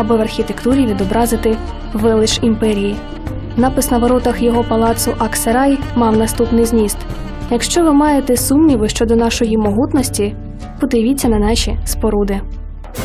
аби в архітектурі відобразити велич імперії. Напис на воротах його палацу Аксарай мав наступний зміст: якщо ви маєте сумніви щодо нашої могутності, подивіться на наші споруди.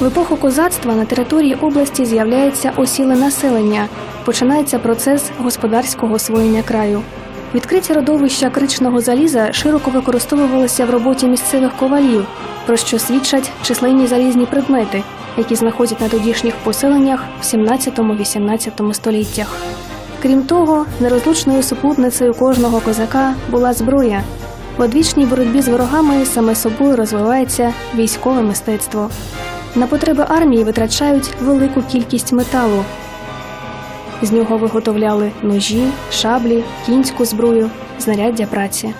В епоху козацтва на території області з'являється осіле населення, починається процес господарського освоєння краю. Відкриті родовища кричного заліза широко використовувалися в роботі місцевих ковалів, про що свідчать численні залізні предмети, які знаходять на тодішніх поселеннях в 17-18 століттях. Крім того, нерозлучною супутницею кожного козака була зброя. В одвічній боротьбі з ворогами саме собою розвивається військове мистецтво. На потреби армії витрачають велику кількість металу. З нього виготовляли ножі, шаблі, кінську зброю, знаряддя праці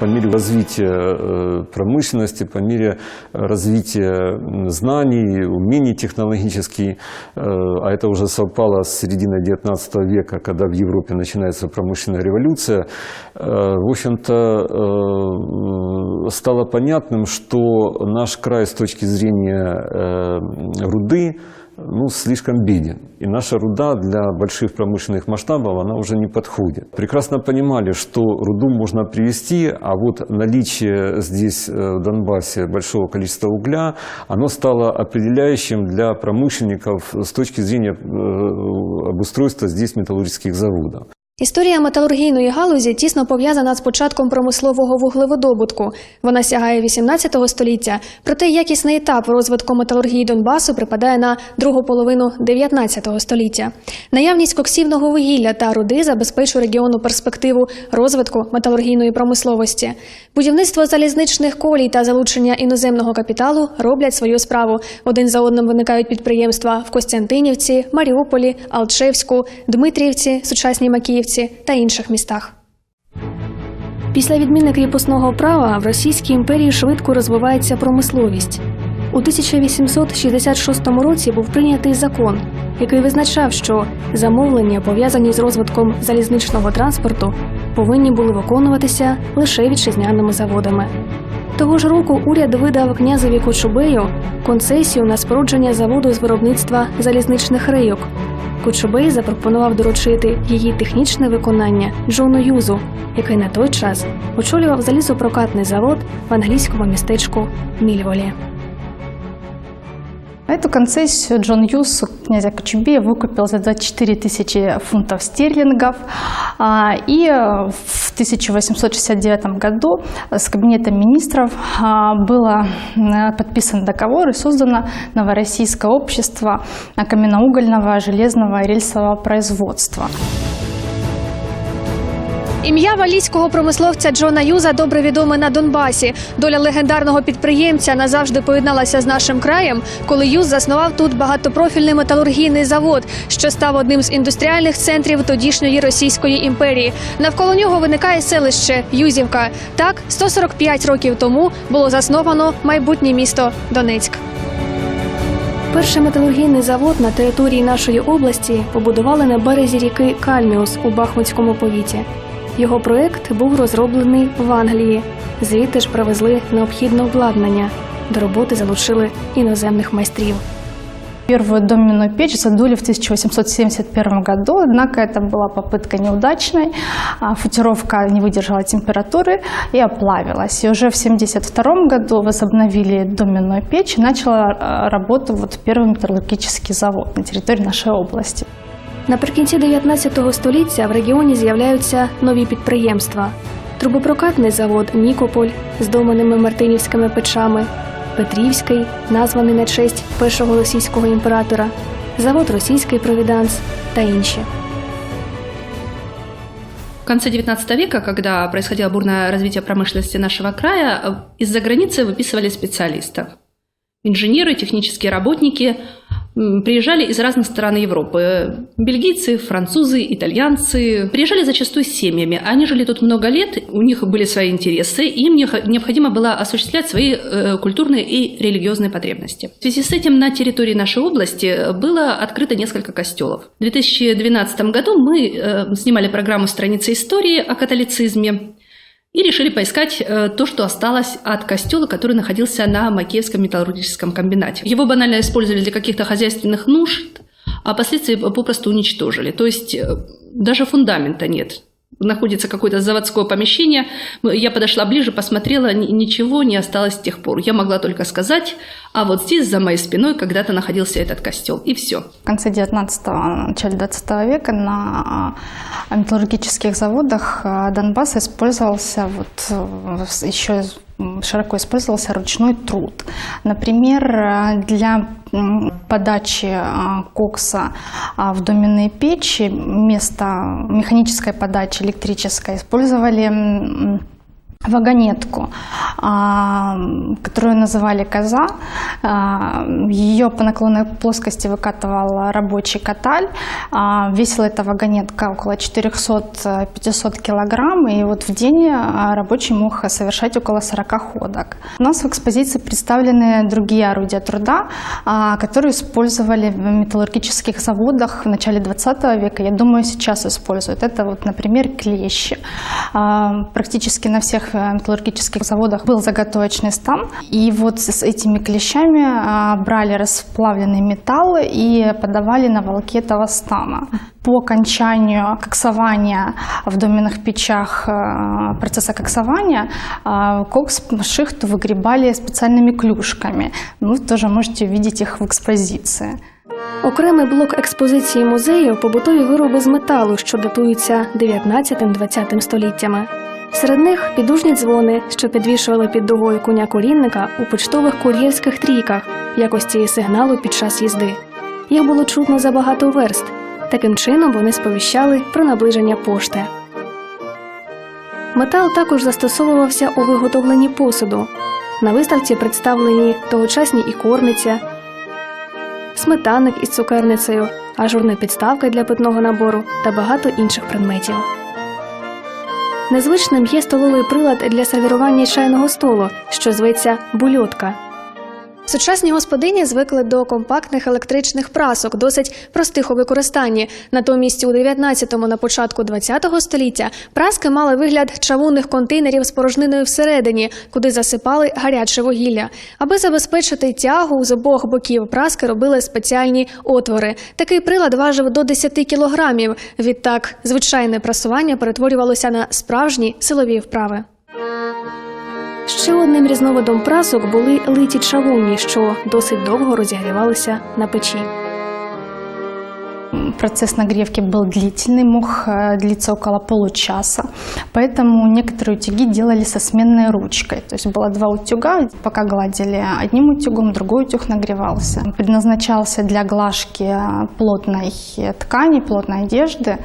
По мере развития э, промышленности, по мере развития м, знаний, умений технологических, э, а это уже совпало с серединой XIX века, когда в Европе начинается промышленная революция, э, в общем-то, э, стало понятным, что наш край с точки зрения э, руды ну, слишком беден. И наша руда для больших промышленных масштабов, она уже не подходит. Прекрасно понимали, что руду можно привести, а вот наличие здесь, э, в Донбассе, большого количества угля, оно стало определяющим для промышленников с точки зрения э, обустройства здесь металлургических заводов. Історія металургійної галузі тісно пов'язана з початком промислового вуглеводобутку. Вона сягає 18 століття, проте якісний етап розвитку металургії Донбасу припадає на другу половину 19 століття. Наявність коксівного вугілля та руди забезпечує регіону перспективу розвитку металургійної промисловості. Будівництво залізничних колій та залучення іноземного капіталу роблять свою справу. Один за одним виникають підприємства в Костянтинівці, Маріуполі, Алчевську, Дмитрівці, сучасній Макіївці та інших містах. Після відміни кріпосного права в Російській імперії швидко розвивається промисловість. У 1866 році був прийнятий закон, який визначав, що замовлення, пов'язані з розвитком залізничного транспорту, повинні були виконуватися лише вітчизняними заводами. Того ж року уряд видав князеві Кочубею концесію на спорудження заводу з виробництва залізничних рейок. Кочубей запропонував доручити її технічне виконання Джону Юзу, який на той час очолював залізопрокатний завод в англійському містечку Мільволі. Эту концессию Джон Юс князя Кочубея выкупил за 24 тысячи фунтов стерлингов. А, И в 1869 году с Кабинетом министров а, было м, подписан договор и создано Новороссийское общество каменноугольного, железного и рельсового производства. Ім'я валійського промисловця Джона Юза добре відоме на Донбасі. Доля легендарного підприємця назавжди поєдналася з нашим краєм, коли Юз заснував тут багатопрофільний металургійний завод, що став одним з індустріальних центрів тодішньої Російської імперії. Навколо нього виникає селище Юзівка. Так, 145 років тому було засновано майбутнє місто Донецьк. Перший металургійний завод на території нашої області побудували на березі ріки Кальміус у Бахмутському повіті. Його проект був розроблений в Англії. Звідти ж привезли необхідне обладнання. До роботи залучили іноземних майстрів. Первую доменную печь задули в 1871 году, однако это была попытка неудачной. А, Футировка не выдержала температуры и оплавилась. И уже в 1972 году возобновили доменную печь и начал а, работу вот первый металлургический завод на территории нашей области. Наприкінці 19 століття в регіоні з'являються нові підприємства: трубопрокатний завод Нікополь з доменними мартинівськими печами, Петрівський, названий на честь першого російського імператора, завод Російський Провіданс та інші. В конце XIX века, когда происходило бурное развитие промышленности нашего края, э, из-за границы выписывали специалистов. Инженеры, технические работники приезжали из разных стран Европы. Бельгийцы, французы, итальянцы. Приезжали зачастую с семьями. Они жили тут много лет, у них были свои интересы, им необходимо было осуществлять свои э, культурные и религиозные потребности. В связи с этим на территории нашей области было открыто несколько костелов. В 2012 году мы э, снимали программу «Страницы истории» о католицизме. и решили поискать э, то, что осталось от костела, который находился на Макеевском металлургическом комбинате. Его банально использовали для каких-то хозяйственных нужд, а впоследствии попросту уничтожили. То есть э, даже фундамента нет. Находится какое-то заводское помещение. Я подошла ближе, посмотрела, ни- ничего не осталось с тех пор. Я могла только сказать, а вот здесь, за моей спиной, когда-то находился этот костел. И все. В конце 19-го, начале 20 века на а, металлургических заводах а, Донбасса использовался вот э, еще широко использовался ручной труд. Например, э, для м, подачи а, кокса а, в доменные печи вместо механической подачи электрической использовали м, вагонетку, а, которую называли коза. А, Ее по наклонной плоскости выкатывал рабочий каталь. А, Весила эта вагонетка около 400-500 килограмм, и вот в день рабочий мог совершать около 40 ходок. У нас в экспозиции представлены другие орудия труда, которые использовали в металлургических заводах в начале 20 века. Я думаю, сейчас используют. Это вот, например, клещи. Практически на всех металлургических заводах был заготовочный стан. И вот с этими клещами а, брали расплавленный металл и подавали на волке этого стана. По окончанию коксования в доменных печах а, процесса коксования а, кокс шихту выгребали специальными клюшками. Вы тоже можете увидеть их в экспозиции. Окремий блок експозиції музею побутові вироби з металу, що датуються 19-20 століттями. Серед них підужні дзвони, що підвішували під дугою коня корінника у почтових кур'єрських трійках в якості сигналу під час їзди. Їх було чутно за багато верст. Таким чином вони сповіщали про наближення пошти. Метал також застосовувався у виготовленні посуду. На виставці представлені тогочасні ікорниця, сметанник із цукерницею, ажурна підставка для питного набору та багато інших предметів. Незвичним є столовий прилад для сервірування чайного столу, що зветься бульотка. Сучасні господині звикли до компактних електричних прасок, досить простих у використанні. Натомість у 19-му на початку 20-го століття праски мали вигляд чавунних контейнерів з порожниною всередині, куди засипали гаряче вугілля. Аби забезпечити тягу з обох боків праски робили спеціальні отвори. Такий прилад важив до 10 кілограмів. Відтак, звичайне прасування перетворювалося на справжні силові вправи. Ще одним різновидом прасок були литі чавунні, що досить довго розігрівалися на печі. Процесс нагревки был длительный, мог э, длиться около получаса, поэтому некоторые утюги делали со сменной ручкой. То есть было два утюга, пока гладили одним утюгом, другой утюг нагревался. Предназначался для глажки плотной ткани, плотной одежды,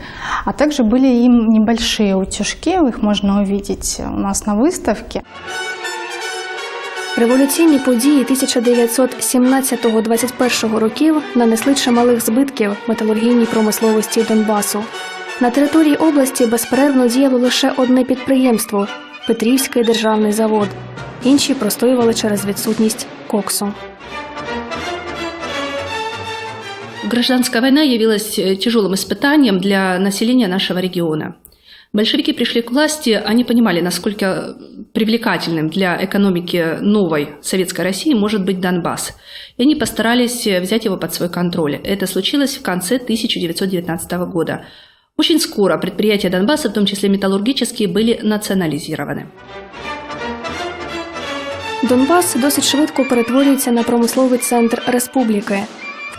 а также были им небольшие утюжки, их можно увидеть у нас на выставке. Революційні події 1917-21 років нанесли чималих збитків металургійній промисловості Донбасу. На території області безперервно діяло лише одне підприємство Петрівський державний завод. Інші простоювали через відсутність коксу. Гражданская война явилась э, тяжелым испытанием для населения нашего региона. Большевики пришли к власти, они понимали, насколько привлекательным для экономики новой советской России может быть Донбасс. И они постарались взять его под свой контроль. Это случилось в конце 1919 года. Очень скоро предприятия Донбасса, в том числе металлургические, были национализированы. Донбас досить швидко перетворюється на промисловий центр республіки.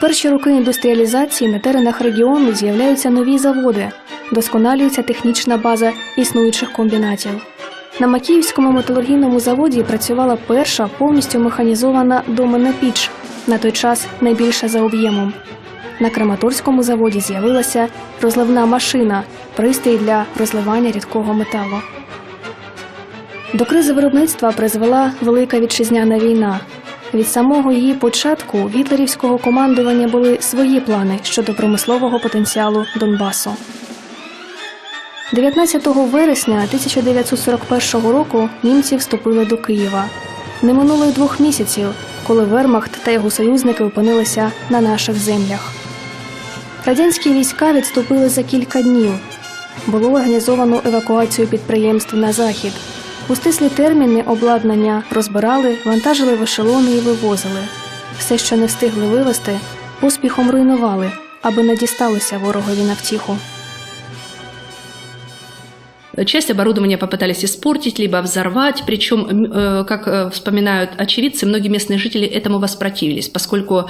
Перші роки індустріалізації на теренах регіону з'являються нові заводи, досконалюється технічна база існуючих комбінатів. На Макіївському металургійному заводі працювала перша повністю механізована доменна піч, на той час найбільша за об'ємом. На Краматорському заводі з'явилася розливна машина, пристрій для розливання рідкого металу. До кризи виробництва призвела Велика вітчизняна війна. Від самого її початку у гітлерівського командування були свої плани щодо промислового потенціалу Донбасу. 19 вересня 1941 року німці вступили до Києва. Не минуло й двох місяців, коли Вермахт та його союзники опинилися на наших землях. Радянські війська відступили за кілька днів. Було організовано евакуацію підприємств на захід. У стислі терміни обладнання розбирали, вантажили в ешелони і вивозили. Все, що не встигли вивезти, поспіхом руйнували, аби не дісталося ворогові на втіху. Часть оборудования попытались испортить, либо взорвать, причем, м, э, как э, вспоминают очевидцы, многие местные жители этому воспротивились, поскольку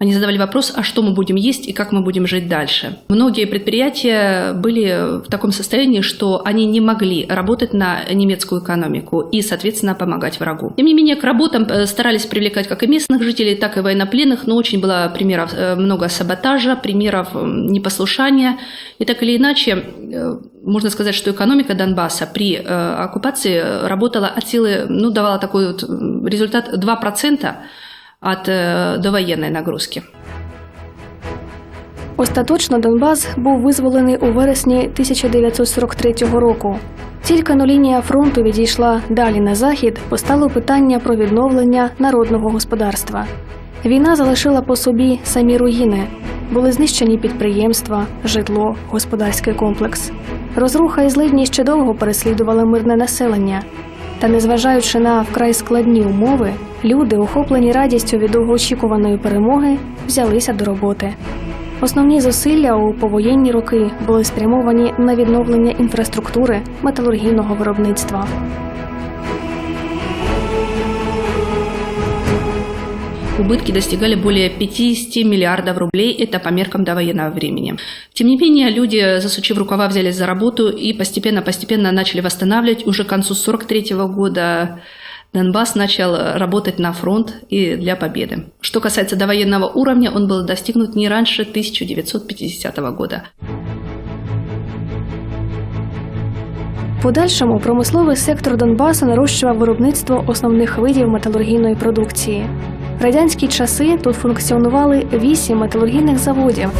они задавали вопрос, а что мы будем есть и как мы будем жить дальше. Многие предприятия были в таком состоянии, что они не могли работать на немецкую экономику и, соответственно, помогать врагу. Тем не менее, к работам э, старались привлекать как и местных жителей, так и военнопленных, но очень было примеров э, много саботажа, примеров м, непослушания. И так или иначе, э, можно сказать, что экономика Донбасса при э, оккупации э, работала от силы, ну, давала такой вот результат 2% от э, довоенной нагрузки. Остаточно Донбас був визволений у вересні 1943 року. Тільки но лінія фронту відійшла далі на захід, постало питання про відновлення народного господарства. Війна залишила по собі самі руїни, були знищені підприємства, житло, господарський комплекс. Розруха і злидні ще довго переслідували мирне населення. Та незважаючи на вкрай складні умови, люди, охоплені радістю від довгоочікуваної перемоги, взялися до роботи. Основні зусилля у повоєнні роки були спрямовані на відновлення інфраструктури металургійного виробництва. Убытки достигали более 50 миллиардов рублей, это по меркам довоенного времени. Тем не менее, люди, засучив рукава, взялись за работу и постепенно-постепенно начали восстанавливать. Уже к концу 1943 года Донбасс начал работать на фронт и для победы. Что касается довоенного уровня, он был достигнут не раньше 1950 года. В Подальшому промисловий сектор Донбасу нарощував виробництво основних видів металургійної продукції. В радянські часи тут функціонували вісім металургійних заводів,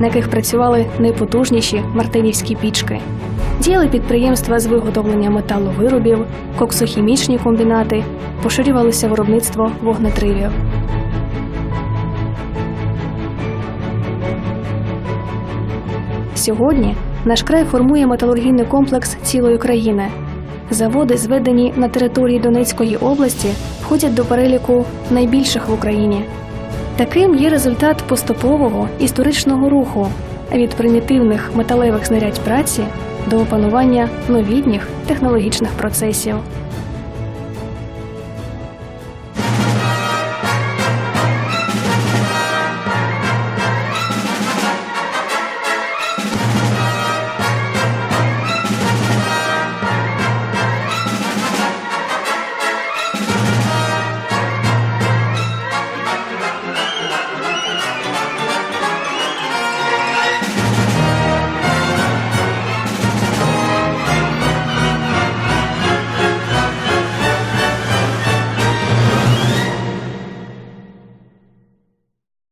на яких працювали найпотужніші мартинівські пічки. Діяли підприємства з виготовлення металовиробів, коксохімічні комбінати, поширювалося виробництво вогнетривів. Сьогодні наш край формує металургійний комплекс цілої країни. Заводи, зведені на території Донецької області, входять до переліку найбільших в Україні. Таким є результат поступового історичного руху від примітивних металевих знарядь праці до опанування новітніх технологічних процесів.